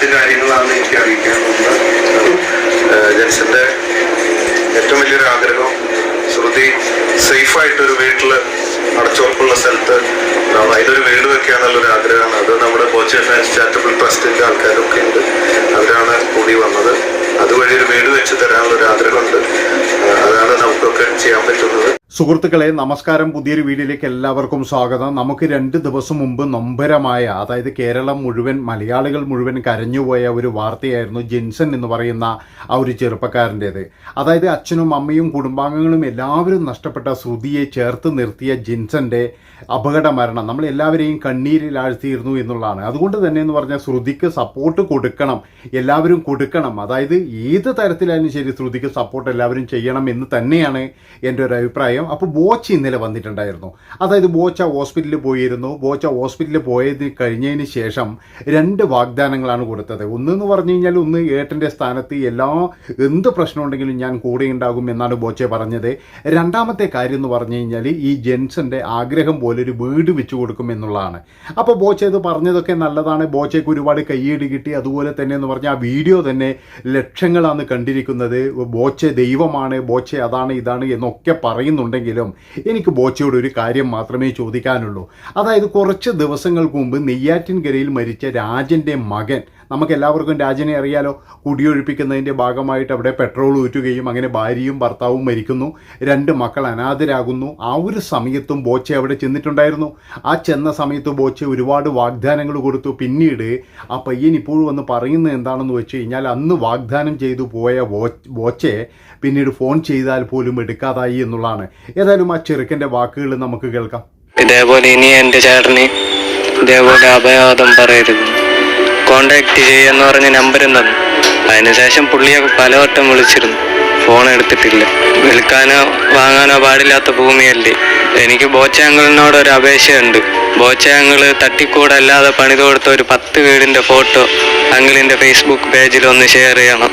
രണ്ട് കാര്യങ്ങളാണ് എനിക്ക് അറിയിക്കാൻ ജെൻസിന്റെ ഏറ്റവും വലിയൊരു ആഗ്രഹം ശ്രുതി സേഫായിട്ടൊരു വീട്ടിൽ അടച്ചുറപ്പുള്ള സ്ഥലത്ത്. അതിലൊരു വീട് വെക്കാന്നുള്ളൊരു ആഗ്രഹമാണ്. അത് നമ്മുടെ കോച്ച് ഫാൻസ് ചാരിറ്റബിൾ ട്രസ്റ്റിന്റെ ആൾക്കാരൊക്കെ ഉണ്ട്. അവരാണ് കൂടി വന്നത്. അതുവഴി ഒരു വീട് വെച്ച് തരാനുള്ളൊരു ആഗ്രഹമുണ്ട്. അതാണ് നമുക്കൊക്കെ ചെയ്യാൻ പറ്റുന്നത്. സുഹൃത്തുക്കളെ നമസ്കാരം. പുതിയൊരു വീഡിയോയിലേക്ക് എല്ലാവർക്കും സ്വാഗതം. നമുക്ക് രണ്ട് ദിവസം മുമ്പ് നൊമ്പരമായ അതായത് കേരളം മുഴുവൻ മലയാളികൾ മുഴുവൻ കരഞ്ഞുപോയ ഒരു വാർത്തയായിരുന്നു ജിൻസൺ എന്ന് പറയുന്ന ആ ഒരു ചെറുപ്പക്കാരന്റേത്. അതായത് അച്ഛനും അമ്മയും കുടുംബാംഗങ്ങളും എല്ലാവരും നഷ്ടപ്പെട്ട ശ്രുതിയെ ചേർത്ത് നിർത്തിയ ജിൻസന്റെ അപകട മരണം നമ്മൾ എല്ലാവരെയും കണ്ണീരിൽ ആഴ്ത്തിയിരുന്നു എന്നുള്ളതാണ്. അതുകൊണ്ട് തന്നെ എന്ന് പറഞ്ഞാൽ ശ്രുതിക്ക് സപ്പോർട്ട് കൊടുക്കണം. എല്ലാവരും കൊടുക്കണം. അതായത് ഏത് തരത്തിലായാലും ശരി ശ്രുതിക്ക് സപ്പോർട്ട് എല്ലാവരും ചെയ്യണം എന്ന് തന്നെയാണ് എന്റെ ഒരു അഭിപ്രായം. അപ്പോൾ ബോച്ച ഇന്നലെ വന്നിട്ടുണ്ടായിരുന്നു. അതായത് ബോച്ച ഹോസ്പിറ്റലിൽ പോയിരുന്നു. ബോച്ച ഹോസ്പിറ്റലിൽ പോയതിന് കഴിഞ്ഞതിന് ശേഷം രണ്ട് വാഗ്ദാനങ്ങളാണ് കൊടുത്തത്. ഒന്നെന്ന് പറഞ്ഞു കഴിഞ്ഞാൽ ഒന്ന് ഏട്ടന്റെ സ്ഥാനത്ത് എല്ലാ എന്ത് പ്രശ്നം ഉണ്ടെങ്കിലും ഞാൻ കൂടെ ഉണ്ടാകും എന്നാണ് ബോച്ചെ പറഞ്ഞത്. രണ്ടാമത്തെ കാര്യം എന്ന് പറഞ്ഞു കഴിഞ്ഞാൽ ഈ ജെൻസിന്റെ ആഗ്രഹം പോലെ ഒരു വീട് വെച്ച് കൊടുക്കും എന്നുള്ളതാണ്. അപ്പോൾ ബോച്ച ഇത് പറഞ്ഞതൊക്കെ നല്ലതാണ്. ബോച്ചയ്ക്ക് ഒരുപാട് കയ്യേടി കിട്ടി. അതുപോലെ തന്നെ എന്ന് പറഞ്ഞാൽ ആ വീഡിയോ തന്നെ ലക്ഷങ്ങളാണ് കണ്ടിരിക്കുന്നത്. ബോച്ച ദൈവമാണ്. ബോച്ച അതാണ് ഇതാണ് എന്നൊക്കെ പറയുന്നുണ്ടെങ്കിലും എനിക്ക് ബോച്ചയോട് ഒരു കാര്യം മാത്രമേ ചോദിക്കാനുള്ളൂ. അതായത് കുറച്ച് ദിവസങ്ങൾക്ക് മുമ്പ് നെയ്യാറ്റിൻകരയിൽ മരിച്ച രാജന്റെ മകൻ നമുക്ക് എല്ലാവർക്കും രാജനെ അറിയാലോ കുടിയൊഴിപ്പിക്കുന്നതിന്റെ ഭാഗമായിട്ട് അവിടെ പെട്രോൾ ഊറ്റുകയും അങ്ങനെ ഭാര്യയും ഭർത്താവും മരിക്കുന്നു. രണ്ട് മക്കൾ അനാഥരാകുന്നു. ആ ഒരു സമയത്തും ബോച്ചെ അവിടെ ചെന്നിട്ടുണ്ടായിരുന്നു. ആ ചെന്ന സമയത്ത് ബോച്ചെ ഒരുപാട് വാഗ്ദാനങ്ങൾ കൊടുത്തു. പിന്നീട് ആ പയ്യൻ ഇപ്പോഴും വന്ന് പറയുന്നത് എന്താണെന്ന് വെച്ച് കഴിഞ്ഞാൽ അന്ന് വാഗ്ദാനം ചെയ്തു പോയ ബോച്ചെ പിന്നീട് ഫോൺ ചെയ്താൽ പോലും എടുക്കാതായി എന്നുള്ളതാണ്. ഏതായാലും ആ ചെറുക്കന്റെ വാക്കുകൾ നമുക്ക് കേൾക്കാം. ഇതേപോലെ ഇനി എന്റെ ചേട്ടന് ഇതേപോലെ അപയാദം പറയരുത്. കോണ്ടാക്ട് ചെയ്യാന്ന് പറഞ്ഞ നമ്പരും തന്നു. അതിനുശേഷം പുള്ളിയെ പലവട്ടം വിളിച്ചിരുന്നു. ഫോൺ എടുത്തിട്ടില്ല. വിൽക്കാനോ വാങ്ങാനോ പാടില്ലാത്ത ഭൂമിയല്ലേ. എനിക്ക് ബോച്ചാങ്കിളിനോട് ഒരു അപേക്ഷയുണ്ട്. ബോച്ചാങ്കിൾ തട്ടിക്കൂടല്ലാതെ പണിത് കൊടുത്ത ഒരു പത്ത് വീടിന്റെ ഫോട്ടോ അങ്കിളിന്റെ ഫേസ്ബുക്ക് പേജിൽ ഒന്ന് ഷെയർ ചെയ്യണം.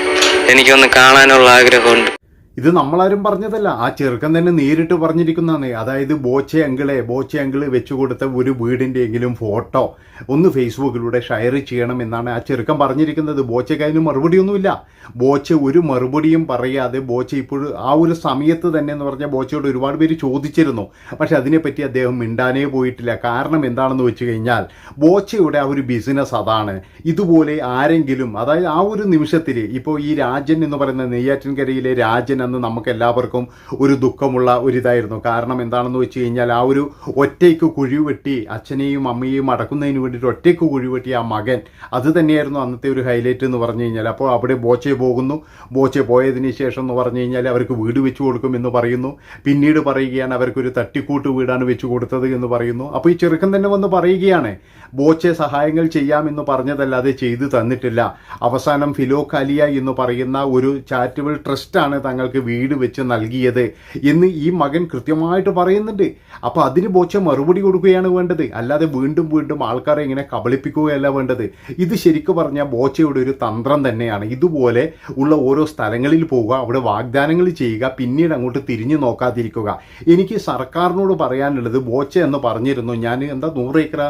എനിക്കൊന്ന് കാണാനുള്ള ആഗ്രഹമുണ്ട്. ഇത് നമ്മളാരും പറഞ്ഞതല്ല. ആ ചെറുക്കൻ തന്നെ നേരിട്ട് പറഞ്ഞിരിക്കുന്നതാണ്. അതായത് ബോച്ചെ അങ്കിളെ ബോച്ചെ അങ്കിൾ വെച്ചു കൊടുത്ത ഒരു വീടിന്റെ എങ്കിലും ഫോട്ടോ ഒന്ന് ഫേസ്ബുക്കിലൂടെ ഷെയർ ചെയ്യണം എന്നാണ് ആ ചെറുക്കൻ പറഞ്ഞിരിക്കുന്നത്. ബോച്ചയ്ക്ക് അതിന് മറുപടിയൊന്നുമില്ല. ബോച്ച ഒരു മറുപടിയും പറയാതെ ബോച്ച ഇപ്പോഴും ആ ഒരു സമയത്ത് തന്നെ എന്ന് പറഞ്ഞാൽ ബോച്ചയോട് ഒരുപാട് പേര് ചോദിച്ചിരുന്നു. പക്ഷെ അതിനെപ്പറ്റി അദ്ദേഹം മിണ്ടാനേ പോയിട്ടില്ല. കാരണം എന്താണെന്ന് വെച്ച് കഴിഞ്ഞാൽ ബോച്ചയുടെ ആ ഒരു ബിസിനസ് അതാണ്. ഇതുപോലെ ആരെങ്കിലും അതായത് ആ ഒരു നിമിഷത്തിൽ ഇപ്പോൾ ഈ രാജൻ എന്ന് പറയുന്ന നെയ്യാറ്റിൻകരയിലെ രാജൻ എന്ന് നമുക്ക് എല്ലാവർക്കും ഒരു ദുഃഖമുള്ള ഒരു ഇതായിരുന്നു കാരണം എന്താണെന്ന് വെച്ച് കഴിഞ്ഞാൽ ആ ഒരു ഒറ്റയ്ക്ക് കുഴിവെട്ടി അച്ഛനെയും അമ്മയെയും അടക്കുന്നതിന് വേണ്ടിയിട്ട് ഒറ്റയ്ക്ക് കുഴിവെട്ടി ആ മകൻ അത് തന്നെയായിരുന്നു അന്നത്തെ ഒരു ഹൈലൈറ്റ് എന്ന് പറഞ്ഞു കഴിഞ്ഞാൽ. അപ്പോൾ അവിടെ ബോച്ചെ പോകുന്നു. ബോച്ചെ പോയതിന് ശേഷം എന്ന് പറഞ്ഞു കഴിഞ്ഞാൽ അവർക്ക് വീട് വെച്ച് കൊടുക്കും എന്ന് പറയുന്നു. പിന്നീട് പറയുകയാണ് അവർക്കൊരു തട്ടിക്കൂട്ട് വീടാണ് വെച്ച് കൊടുത്തത് എന്ന് പറയുന്നു. അപ്പോൾ ഈ ചെറുക്കൻ തന്നെ വന്ന് പറയുകയാണ് ബോച്ചെ സഹായങ്ങൾ ചെയ്യാമെന്ന് പറഞ്ഞതല്ലാതെ ചെയ്തു തന്നിട്ടില്ല. അവസാനം ഫിലോക്കാലിയ എന്ന് പറയുന്ന ഒരു ചാരിറ്റബിൾ ട്രസ്റ്റാണ് തങ്ങൾക്ക് വീട് വെച്ച് നൽകിയത് എന്ന് ഈ മകൻ കൃത്യമായിട്ട് പറയുന്നുണ്ട്. അപ്പോൾ അതിന് ബോച്ച മറുപടി കൊടുക്കുകയാണ് വേണ്ടത്. അല്ലാതെ വീണ്ടും വീണ്ടും ആൾക്കാരെ ഇങ്ങനെ കബളിപ്പിക്കുകയല്ല വേണ്ടത്. ഇത് ശരിക്കും പറഞ്ഞാൽ ബോച്ചയുടെ ഒരു തന്ത്രം തന്നെയാണ്. ഇതുപോലെ ഉള്ള ഓരോ സ്ഥലങ്ങളിൽ പോവുക അവിടെ വാഗ്ദാനങ്ങൾ ചെയ്യുക പിന്നീട് അങ്ങോട്ട് തിരിഞ്ഞു നോക്കാതിരിക്കുക. എനിക്ക് സർക്കാരിനോട് പറയാനുള്ളത് ബോച്ച എന്ന് പറഞ്ഞിരുന്നു. ഞാൻ എന്താ നൂറ് ഏക്കർ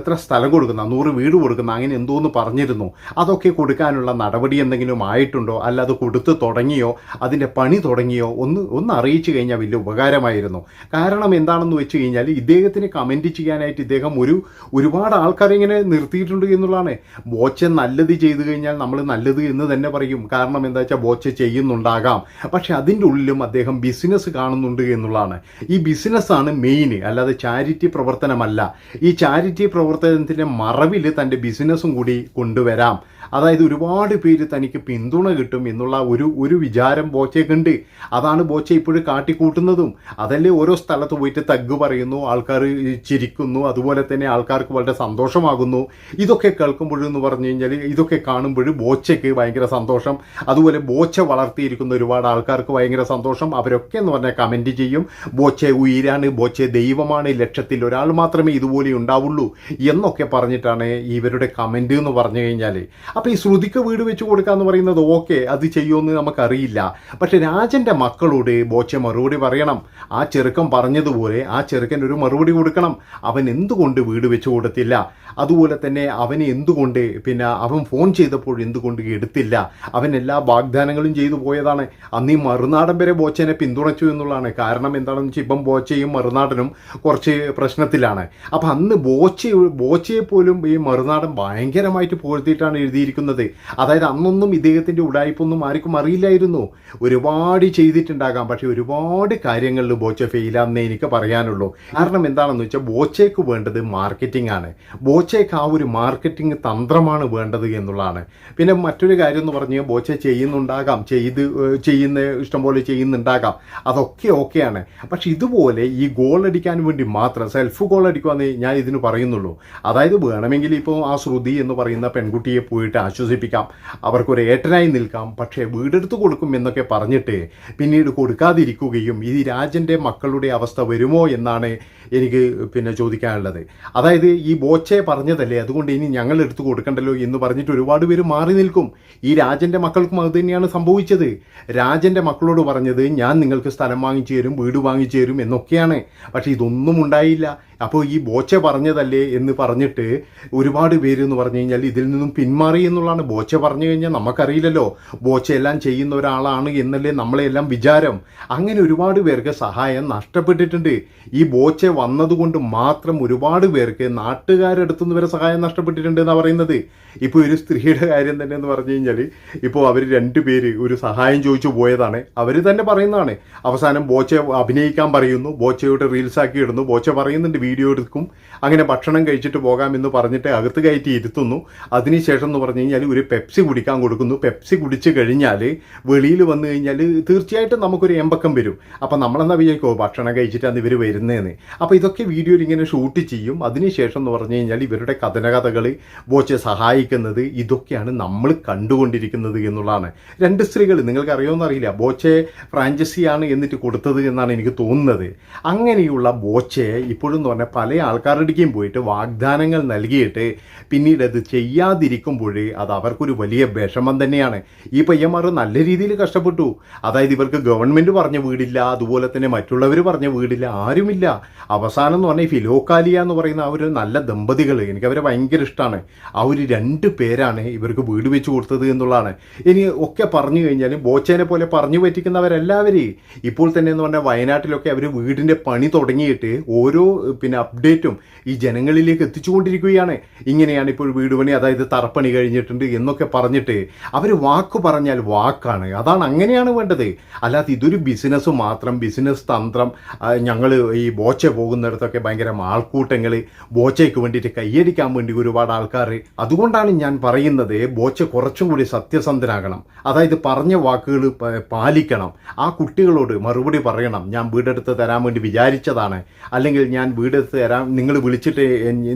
എത്ര സ്ഥലം കൊടുക്കുന്ന നൂറ് വീട് കൊടുക്കുന്ന അങ്ങനെ എന്തോ എന്ന് പറഞ്ഞിരുന്നു. അതൊക്കെ കൊടുക്കാനുള്ള നടപടി എന്തെങ്കിലും ആയിട്ടുണ്ടോ? അല്ല അത് കൊടുത്തു തുടങ്ങിയോ? അതിന്റെ പണി തുടങ്ങിയോ ഒന്ന് ഒന്ന് അറിയിച്ചു കഴിഞ്ഞാൽ വലിയ ഉപകാരമായിരുന്നു. കാരണം എന്താണെന്ന് വെച്ച് കഴിഞ്ഞാൽ ഇദ്ദേഹത്തിന് കമന്റ് ചെയ്യാനായിട്ട് ഇദ്ദേഹം ഒരു ഒരുപാട് ആൾക്കാരെ ഇങ്ങനെ നിർത്തിയിട്ടുണ്ട് എന്നുള്ളതാണ്. ബോച്ച നല്ലത് ചെയ്തു കഴിഞ്ഞാൽ നമ്മൾ നല്ലത് എന്ന് തന്നെ പറയും. കാരണം എന്താ വെച്ചാൽ ബോച്ച ചെയ്യുന്നുണ്ടാകാം. പക്ഷേ അതിന്റെ ഉള്ളിലും അദ്ദേഹം ബിസിനസ് കാണുന്നുണ്ട് എന്നുള്ളതാണ്. ഈ ബിസിനസ്സാണ് മെയിൻ അല്ലാതെ ചാരിറ്റി പ്രവർത്തനമല്ല. ഈ ചാരിറ്റി പ്രവർത്തനത്തിന്റെ മറവിൽ തന്റെ ബിസിനസ്സും കൂടി കൊണ്ടുവരാം. അതായത് ഒരുപാട് പേര് തനിക്ക് പിന്തുണ കിട്ടും എന്നുള്ള ഒരു ഒരു വിചാരം ബോച്ചയ്ക്കുണ്ട്. അതാണ് ബോച്ച ഇപ്പോഴും കാട്ടിക്കൂട്ടുന്നതും. അതല്ലേ ഓരോ സ്ഥലത്ത് പോയിട്ട് തഗ് പറയുന്നു ആൾക്കാർ ചിരിക്കുന്നു അതുപോലെ തന്നെ ആൾക്കാർക്ക് വളരെ സന്തോഷമാകുന്നു. ഇതൊക്കെ കേൾക്കുമ്പോഴെന്ന് പറഞ്ഞു കഴിഞ്ഞാൽ ഇതൊക്കെ കാണുമ്പോൾ ബോച്ചയ്ക്ക് ഭയങ്കര സന്തോഷം. അതുപോലെ ബോച്ച വളർത്തിയിരിക്കുന്ന ഒരുപാട് ആൾക്കാർക്ക് ഭയങ്കര സന്തോഷം. അവരൊക്കെ എന്ന് പറഞ്ഞാൽ കമന്റ് ചെയ്യും. ബോച്ച ഉയരാണ് ബോച്ച ദൈവമാണ് ലക്ഷത്തിൽ ഒരാൾ മാത്രമേ ഇതുപോലെ ഉണ്ടാവുള്ളൂ എന്നൊക്കെ പറഞ്ഞിട്ടാണ് ഇവരുടെ കമന്റ് എന്ന് പറഞ്ഞു കഴിഞ്ഞാൽ അപ്പോൾ ഈ ശ്രുതിക്ക് വീട് വെച്ച് കൊടുക്കുക എന്ന് പറയുന്നത് ഓക്കെ അത് ചെയ്യുമെന്ന് നമുക്കറിയില്ല. പക്ഷെ രാജന്റെ മക്കളോട് ബോച്ചെ മറുപടി പറയണം. ആ ചെറുക്കൻ പറഞ്ഞതുപോലെ ആ ചെറുക്കൻ ഒരു മറുപടി കൊടുക്കണം. അവൻ എന്തുകൊണ്ട് വീട് വെച്ച് കൊടുത്തില്ല? അതുപോലെ തന്നെ അവന് എന്തുകൊണ്ട് പിന്നെ അവൻ ഫോൺ ചെയ്തപ്പോൾ എന്തുകൊണ്ട് എടുത്തില്ല? അവൻ എല്ലാ വാഗ്ദാനങ്ങളും ചെയ്തു പോയതാണ്. അന്ന് ഈ മറുനാടൻ വരെ ബോച്ചനെ പിന്തുണച്ചു എന്നുള്ളതാണ്. കാരണം എന്താണെന്ന് വെച്ചാൽ ഇപ്പം ബോച്ചയും മറുനാടനും കുറച്ച് പ്രശ്നത്തിലാണ്. അപ്പം അന്ന് ബോച്ച ബോച്ചയെ പോലും ഈ മറുനാടൻ ഭയങ്കരമായിട്ട് പുകഴ്ത്തിയിട്ടാണ് എഴുതിയിരിക്കുന്നത്. അതായത് അന്നൊന്നും ഇദ്ദേഹത്തിന്റെ ഉടായ്പൊന്നും ആർക്കും അറിയില്ലായിരുന്നു. ഒരുപാട് ചെയ്തിട്ടുണ്ടാകാം. പക്ഷേ ഒരുപാട് കാര്യങ്ങളിൽ ബോച്ച ഫെയിലാന്നേ എനിക്ക് പറയാനുള്ളൂ. കാരണം എന്താണെന്ന് വെച്ചാൽ ബോച്ചയ്ക്ക് വേണ്ടത് മാർക്കറ്റിംഗ് ആണ്. ബോച്ചയ്ക്ക് ആ ഒരു മാർക്കറ്റിംഗ് തന്ത്രമാണ് വേണ്ടത് എന്നുള്ളതാണ്. പിന്നെ മറ്റൊരു കാര്യം എന്ന് പറഞ്ഞ് ബോച്ച ചെയ്യുന്നുണ്ടാകാം. ചെയ്ത് ചെയ്യുന്ന ഇഷ്ടംപോലെ ചെയ്യുന്നുണ്ടാകാം. അതൊക്കെ ഓക്കെയാണ് പക്ഷെ ഇതുപോലെ ഈ ഗോൾ അടിക്കാൻ വേണ്ടി മാത്രം സെൽഫ് ഗോൾ അടിക്കുക ഞാൻ ഇതിന് പറയുന്നുള്ളൂ. അതായത് വേണമെങ്കിൽ ഇപ്പോൾ ആ ശ്രുതി എന്ന് പറയുന്ന പെൺകുട്ടിയെ പോയിട്ട് ആശ്വസിപ്പിക്കാം. അവർക്കൊരു ഏട്ടനായി നിൽക്കാം. പക്ഷേ വീടെടുത്ത് കൊടുക്കും എന്നൊക്കെ പറഞ്ഞിട്ട് പിന്നീട് കൊടുക്കാതിരിക്കുകയും ഈ രാജന്റെ മക്കളുടെ അവസ്ഥ വരുമോ എന്നാണ് എനിക്ക് പിന്നെ ചോദിക്കാനുള്ളത്. അതായത് ഈ ബോച്ചെ പറഞ്ഞതല്ലേ അതുകൊണ്ട് ഇനി ഞങ്ങൾ എടുത്തു കൊടുക്കണ്ടല്ലോ എന്ന് പറഞ്ഞിട്ട് ഒരുപാട് പേര് മാറി നിൽക്കും. ഈ രാജന്റെ മക്കൾക്കും അത് തന്നെയാണ് സംഭവിച്ചത്. രാജന്റെ മക്കളോട് പറഞ്ഞത് ഞാൻ നിങ്ങൾക്ക് സ്ഥലം വാങ്ങിച്ചു തരും വീട് വാങ്ങിച്ചു തരും എന്നൊക്കെയാണ്. പക്ഷേ ഇതൊന്നും ഉണ്ടായില്ല. അപ്പോൾ ഈ ബോച്ച പറഞ്ഞതല്ലേ എന്ന് പറഞ്ഞിട്ട് ഒരുപാട് പേര് എന്ന് പറഞ്ഞു കഴിഞ്ഞാൽ ഇതിൽ നിന്നും പിന്മാറി എന്നുള്ളതാണ് ബോച്ച പറഞ്ഞു കഴിഞ്ഞാൽ നമുക്കറിയില്ലല്ലോ. ബോച്ച എല്ലാം ചെയ്യുന്ന ഒരാളാണ് എന്നല്ലേ നമ്മളെല്ലാം വിചാരം. അങ്ങനെ ഒരുപാട് പേർക്ക് സഹായം നഷ്ടപ്പെട്ടിട്ടുണ്ട്. ഈ ബോച്ച വന്നതുകൊണ്ട് മാത്രം ഒരുപാട് പേർക്ക് നാട്ടുകാരെടുത്തുനിന്ന് വരെ സഹായം നഷ്ടപ്പെട്ടിട്ടുണ്ട് എന്നാണ് പറയുന്നത്. ഇപ്പോൾ ഒരു സ്ത്രീയുടെ കാര്യം തന്നെ എന്ന് പറഞ്ഞു കഴിഞ്ഞാൽ ഇപ്പോൾ അവർ രണ്ട് പേര് ഒരു സഹായം ചോദിച്ചു പോയതാണ്. അവർ തന്നെ പറയുന്നതാണ്. അവസാനം ബോച്ച അഭിനയിക്കാൻ പറയുന്നു. ബോച്ചയുടെ റീൽസാക്കി ഇടുന്നു. ബോച്ച പറയുന്നുണ്ട് വീഡിയോ എടുക്കും. അങ്ങനെ ഭക്ഷണം കഴിച്ചിട്ട് പോകാമെന്ന് പറഞ്ഞിട്ട് അകത്ത് കയറ്റി ഇരുത്തുന്നു. അതിനുശേഷം എന്ന് പറഞ്ഞു കഴിഞ്ഞാൽ ഒരു പെപ്സി കുടിക്കാൻ കൊടുക്കുന്നു. പെപ്സി കുടിച്ച് കഴിഞ്ഞാൽ വെളിയിൽ വന്നു കഴിഞ്ഞാൽ തീർച്ചയായിട്ടും നമുക്കൊരു എമ്പക്കം വരും. അപ്പം നമ്മളെന്താ വിചാരിക്കുമോ ഭക്ഷണം കഴിച്ചിട്ടാണ് ഇവർ വരുന്നതെന്ന് അപ്പോൾ ഇതൊക്കെ വീഡിയോയിൽ ഇങ്ങനെ ഷൂട്ട് ചെയ്യും. അതിനുശേഷം എന്ന് പറഞ്ഞു കഴിഞ്ഞാൽ ഇവരുടെ കഥനകഥകൾ ബോച്ചെ സഹായിക്കുന്നത് ഇതൊക്കെയാണ് നമ്മൾ കണ്ടുകൊണ്ടിരിക്കുന്നത് എന്നുള്ളതാണ്. രണ്ട് സ്ത്രീകൾ നിങ്ങൾക്ക് അറിയുമെന്ന് അറിയില്ല ബോച്ചെ ഫ്രാഞ്ചൈസിയാണ് എന്നിട്ട് കൊടുത്തത് എന്നാണ് എനിക്ക് തോന്നുന്നത്. അങ്ങനെയുള്ള ബോച്ചെ ഇപ്പോഴും എന്ന് പറഞ്ഞാൽ പല ആൾക്കാരുടെയും പോയിട്ട് വാഗ്ദാനങ്ങൾ നൽകിയിട്ട് പിന്നീട് അത് ചെയ്യാതിരിക്കുമ്പോൾ അത് അവർക്കൊരു വലിയ വിഷമം തന്നെയാണ്. ഈ പയ്യന്മാർ നല്ല രീതിയിൽ കഷ്ടപ്പെട്ടു. അതായത് ഇവർക്ക് ഗവൺമെന്റ് പറഞ്ഞ വീടില്ല അതുപോലെ തന്നെ മറ്റുള്ളവർ പറഞ്ഞ വീടില്ല ആരുമില്ല. അവസാനം എന്ന് പറഞ്ഞാൽ ഫിലോക്കാലിയ എന്ന് പറയുന്ന ആ ഒരു നല്ല ദമ്പതികൾ എനിക്ക് അവരെ ഭയങ്കര ഇഷ്ടമാണ് ആ ഒരു രണ്ട് പേരാണ് ഇവർക്ക് വീട് വെച്ച് കൊടുത്തത് എന്നുള്ളതാണ്. ഇനി ഒക്കെ പറഞ്ഞു കഴിഞ്ഞാൽ ബോച്ചേനെ പോലെ പറഞ്ഞു പറ്റിക്കുന്നവരെല്ലാവരും. ഇപ്പോൾ തന്നെ എന്ന് പറഞ്ഞാൽ വയനാട്ടിലൊക്കെ അവർ വീടിന്റെ പണി തുടങ്ങിയിട്ട് ഓരോ പിന്നെ അപ്ഡേറ്റും ഈ ജനങ്ങളിലേക്ക് എത്തിച്ചുകൊണ്ടിരിക്കുകയാണ്. ഇങ്ങനെയാണ് ഇപ്പോൾ വീട് പണി അതായത് തറപ്പണി കഴിഞ്ഞിട്ടുണ്ട് എന്നൊക്കെ പറഞ്ഞിട്ട് അവർ വാക്ക് പറഞ്ഞാൽ വാക്കാണ്. അതാണ് അങ്ങനെയാണ് വേണ്ടത്. അല്ലാതെ ഇതൊരു ബിസിനസ് മാത്രം ബിസിനസ് തന്ത്രം ഞങ്ങൾ ഈ ബോച്ച പോകുന്നിടത്തൊക്കെ ഭയങ്കര ആൾക്കൂട്ടങ്ങൾ ബോച്ചയ്ക്ക് വേണ്ടിയിട്ട് കൈയടിക്കാൻ വേണ്ടി ഒരുപാട് ആൾക്കാർ അതുകൊണ്ടാണ് ഞാൻ പറയുന്നത് ബോച്ച കുറച്ചും കൂടി സത്യസന്ധനാകണം. അതായത് പറഞ്ഞ വാക്കുകൾ പാലിക്കണം. ആ കുട്ടികളോട് മറുപടി പറയണം. ഞാൻ വീടെടുത്ത് തരാൻ വേണ്ടി വിചാരിച്ചതാണ്. അല്ലെങ്കിൽ ഞാൻ വീടെടുത്ത് തരാൻ നിങ്ങൾ വിളിച്ചിട്ട്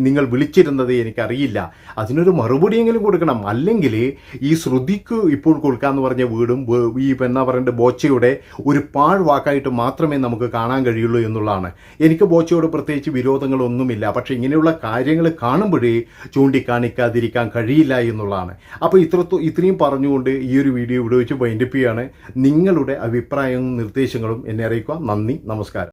നിങ്ങൾ വിളിച്ചിരുന്നത് എനിക്കറിയില്ല. അതിനൊരു മറുപടിയെങ്കിലും കൊടുക്കണം. അല്ലെങ്കിൽ ഈ ശ്രുതിക്ക് ഇപ്പോൾ കൊടുക്കാമെന്ന് പറഞ്ഞ വീടും ഈ എന്നാ പറയേണ്ട ബോച്ചയുടെ ഒരു പാഴ്വാക്കായിട്ട് മാത്രമേ നമുക്ക് കാണാൻ കഴിയുള്ളൂ എന്നുള്ളതാണ്. എനിക്ക് ബോച്ചയോട് പ്രത്യേകിച്ച് വിരോധങ്ങളൊന്നുമില്ല. പക്ഷേ ഇങ്ങനെയുള്ള കാര്യങ്ങൾ കാണുമ്പോഴേ ചൂണ്ടിക്കാണിക്കാതിരിക്കാൻ കഴിയില്ല എന്നുള്ളതാണ്. അപ്പോൾ ഇത്ര ഇത്രയും പറഞ്ഞുകൊണ്ട് ഈ ഒരു വീഡിയോ ഇവിടെ വെച്ച് വൈൻഡപ്പ് ചെയ്യാണ്. നിങ്ങളുടെ അഭിപ്രായവും നിർദ്ദേശങ്ങളും എന്നെ അറിയിക്കുക. നന്ദി നമസ്കാരം.